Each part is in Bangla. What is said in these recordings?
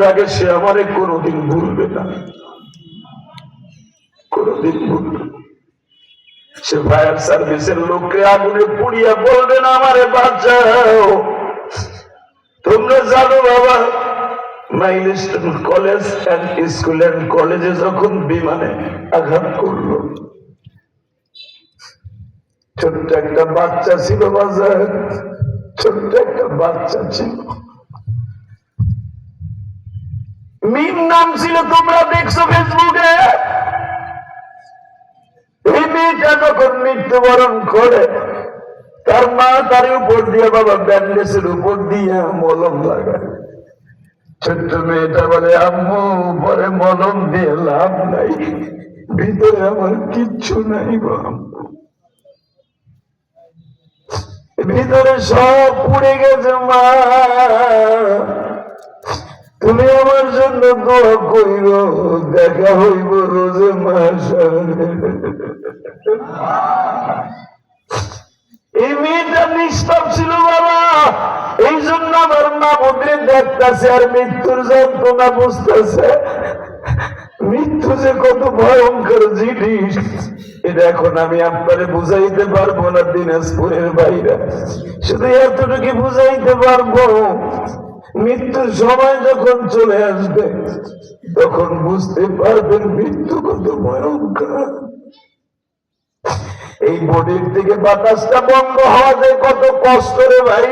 মৃত্যুর আগে সে আমারে কোনোদিন ভুলবে না। কোনোদিন ভুলবে সে ফায়ার সার্ভিসের লোককে আগুনে পুড়িয়া বলবে না, আমারে বাঁচাও। তোমরা জানো বাবা মাইলস্টোন কলেজ স্কুল অ্যান্ড কলেজে যখন বিমানে আঘাত করল, ছোট্ট একটা বাচ্চা ছিল বাজার, ছোট্ট একটা বাচ্চা ছিল। মিম নাম ছিল তোমরা দেখছ ফেসবুকে। এই মেয়েটা যখন মৃত্যুবরণ করে, তার মা তার উপর দিয়ে বাবা ব্যান্ডেজের উপর দিয়ে মলম লাগায়। ছোট্ট মেয়েটা বলে, আম্মু, পরে মলম দিয়ে লাভ নাই। ভিতরে আমার কিচ্ছু নাই ভিতরে সব পুড়ে গেছে মা। তুমি আমার জন্য দোয়া কইর, দেখা হইব রোজে এই মেয়েটা ছিল বাবা। এই জন্য আমার মা দেখতেছে আর মৃত্যুর যন্ত্রণা বুঝতেছে। মৃত্যু যে কত ভয়ঙ্কর জিনিস। এটা এখন আমি আপনারে বুঝাইতে পারব না দিনাজপুরের বাইরে। শুধু এতটুকু বুঝাইতে পারব। মৃত্যুর সময় যখন চলে আসবে, তখন বুঝতে পারবেন মৃত্যু কত ভয়ঙ্কর। এই বডির থেকে বাতাসটা বন্ধ হওয়াতে কত কষ্ট রে ভাই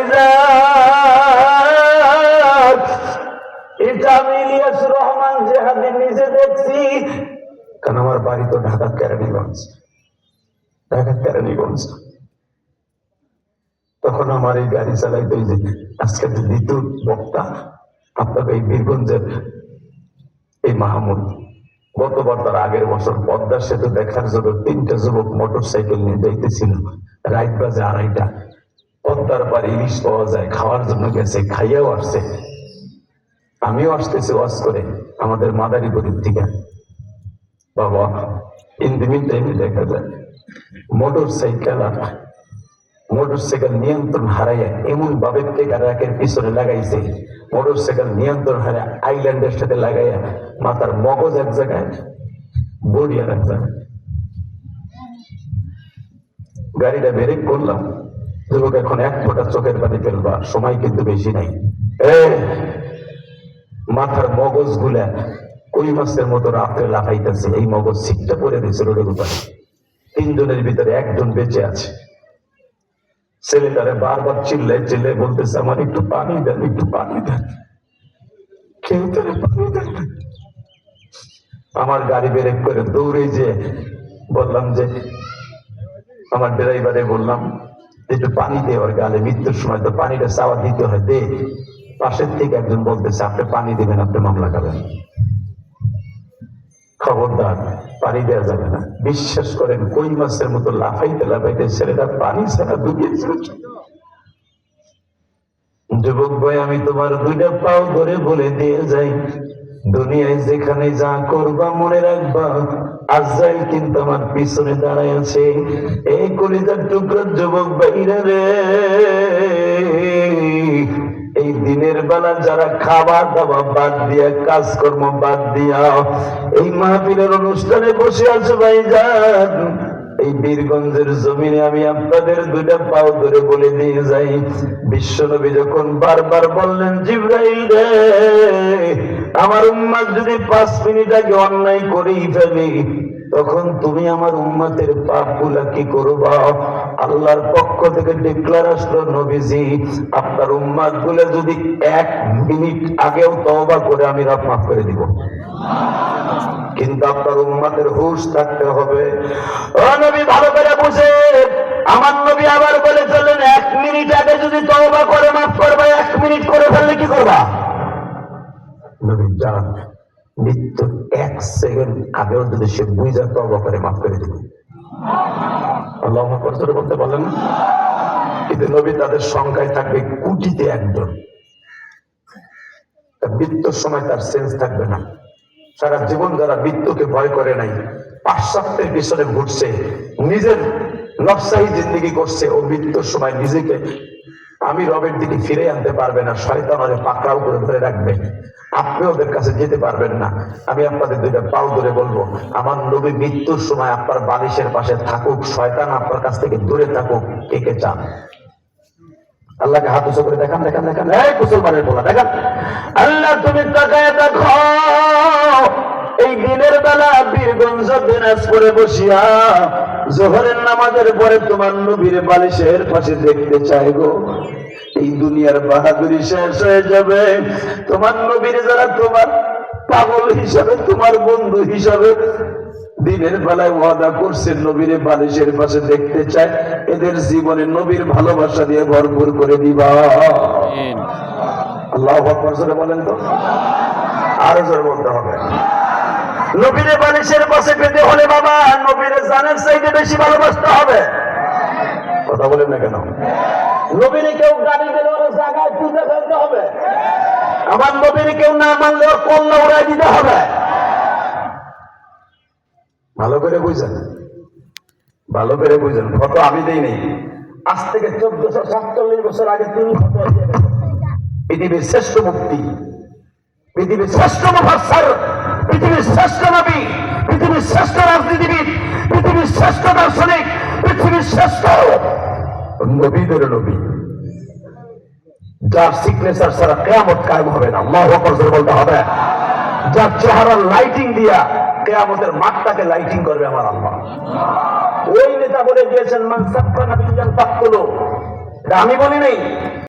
এটা আমি ইলিয়াস রহমান জেহাদি নিজে দেখছি, কারণ আমার বাড়ি তো ঢাকা কেরানীগঞ্জ ঢাকা কেরানীগঞ্জ তখন আমার এই গাড়ি চালাইতে যে আজকে দ্বিতীয় বক্তা, আপনাকে এই বীরগঞ্জের এই মাহমুদ, গতবার তার আগের বছর পদ্মা সেতু দেখার জন্য তিনটা যুবক মোটর সাইকেল নিয়ে যাইতেছিল। রাইট বাজে আড়াইটা। পদ্মার পার ইলিশ পাওয়া যায়, খাওয়ার জন্য গেছে, খাইয়াও আসছে। আমিও আসতেছি ওয়াজ করে, আমাদের মাদারীপুরের থেকে বাবা ইন দি মিন টাইমে দেখা যায়। মোটর সাইকেল আর মোটর সাইকেল নিয়ন্ত্রণ হারাইয়া এমন ভাবে পিছনে লাগাইছে মোটর সাইকেল নিয়ন্ত্রণ হারাই আইল্যান্ডের সাথে লাগাইয়া মাথার মগজ এক জায়গায় বডি আর এক জায়গায়। গাড়িটা ব্রেক করলাম। যুবক এখন এক ফোঁটা চোখের পানি ফেলবা, সময় কিন্তু বেশি নাই। মাথার মগজগুলা কই মাছের মতো রাত্রে লাফাইতেছে? এই মগজ সিটটা পরে দিয়েছে রোডের উপরে। তিনজনের ভিতরে একজন বেঁচে আছে। ছেলেটারে বারবার চিল্লাই চিল্লাই বলতেছে, আমার একটু পানি দেন, একটু পানি দেন। কেউ পানি দেন আমার গাড়ি বেরেক করে দৌড়ে যে বললাম যে, আমার ড্রাইভারে বললাম, একটু পানি দে ওর গালে, মৃত্যুর সময় তো পানিটা চাওয়া দিতে হয়, দে। পাশের থেকে একজন বলতেছে, আপনি পানি দেবেন, আপনি মামলা খাবেন। খবরদার। পানি দেওয়া যাবে না। বিশ্বাস করেন, কই মাছের মতো লাফাইতে লাফাইতে ছেলেটা পানি ছাড়া ডুবিয়ে যুবক ভাই, আমি তোমার দুইটা পাও ধরে বলে দিয়ে যাই। দুনিয়ায় যেখানে যা করবা মনে রাখবা, আজরাইল কিন্তু আমার পিছনে দাঁড়ায় আছে। এই কলিজার টুকরার যুবক ভাইরা রে এই দিনের বেলা যারা খাবার দাবার বাদ দিয়া, কাজকর্ম বাদ দিয়া এই মাহফিলের অনুষ্ঠানে বসে আছে ভাইজান, এই বীরগঞ্জের জমিনে আমি আপনাদের দুইটা পাও ধরে বলে দিয়ে যাই। বিশ্বনবী যখন বারবার বললেন, জিব্রাইল রে, আমার উম্মাদ যদি পাঁচ মিনিট আগে অন্যায় করেই ফেলি তখন তুমি আমার উম্মাতের পাপগুলা কি করবা? আল্লাহর পক্ষ থেকে ডিক্লার আসলো, নবীজি, আপনার উম্মাদগুলা যদি এক মিনিট আগেও তওবা করে আমি রাত মাফ করে দিব। কিন্তু আপনার উম্মাদের হুশ থাকতে হবে। নবী, ভালো করে বুঝে। আমার নবী আবার বলে চলেন এক মিনিট আগে যদি তওবা করে, মাফ করবা, এক মিনিট করে ফেললে কি করবা? নবী জান মৃত্যু এক সেকেন্ড আগেও যদি সে বুঝা তওবা করে মাফ করে দিবে। আল্লাহ বলতে কিন্তু নবী তাদের সংখ্যায় থাকবে একজন। মৃত্যুর সময় তার সেন্স থাকবে না। সারা জীবন যারা মৃত্যুকে ভয় করে নাই, পাশ্চাত্যের পিছনে ঘুরছে, নিজের নকশাহী জিন্দিগি করছে, ও মৃত্যুর সময় নিজেকে আমি রবের দিকে ফিরে আনতে পারবে না, শয়তান ওরে পাকড়াও করে ধরে রাখবে। আপনি ওদের কাছে যেতে পারবেন না। আমি আপনাদের দুইটা পাও ধরে বলব। আমার নবী মৃত্যুর সময় আপনার বালিশের পাশে থাকুক, শয়তান আপনার কাছ থেকে দূরে থাকুক, কে কে চান? আল্লাহকে হাত উঁচু করে দেখান দেখান দেখান। এই মুসলমানের বলা দেখান। আল্লাহ তুমি তাকায় দেখো। দিনাজপুরে বসিয়া জোহরের নামাজের পরে তোমার নবীর বালিশের পাশে দেখতে চাই গো। এই দুনিয়ার বাহাদুরি শেষ হয়ে যাবে। তোমার নবীর যারা তোমার পাগল হিসাবে তোমার বন্ধু হিসাবে দিনের বেলায় ওয়াদা করছে নবীর বালিশের পাশে দেখতে চায় এদের জীবনে নবীর ভালোবাসা দিয়ে ভরপুর করে দিবা। আল্লাহ বলেন তো। আরও জোরে বলতে হবে। নবীরে বালিশের পাশে পেতে হলে বাবা, নবীরে জানের চাইতে বেশি ভালোবাসতে হবে। কথা বলেন না কেন? নবীরে কেউ গাড়ি দিলে ওর জায়গায় তুলে ফেলতে হবে। আমার নবীরে কেউ না মানলে ওর কল্লা উড়াই দিতে হবে। ভালো করে বুঝেন। ভালো করে বুঝেন। ফটো আমি দেই নেই আজ থেকে চোদ্দশো সাতচল্লিশ বছর আগে তিনি পৃথিবীর শ্রেষ্ঠ মুক্তি পৃথিবীর শ্রেষ্ঠ মুফাসসর। যার সিগনেচার ছাড়া কেয়ামত কায়েম হবে না। আল্লাহ আকবার বলতে হবে। যার চেহারা লাইটিং দিয়া কেয়ামতের মাঠটাকে লাইটিং করবে আমার আল্লাহ। ওই নেতা বলে দিয়েছেন, মান নাবিয়ান তাকতুলু আমি বলি নাই।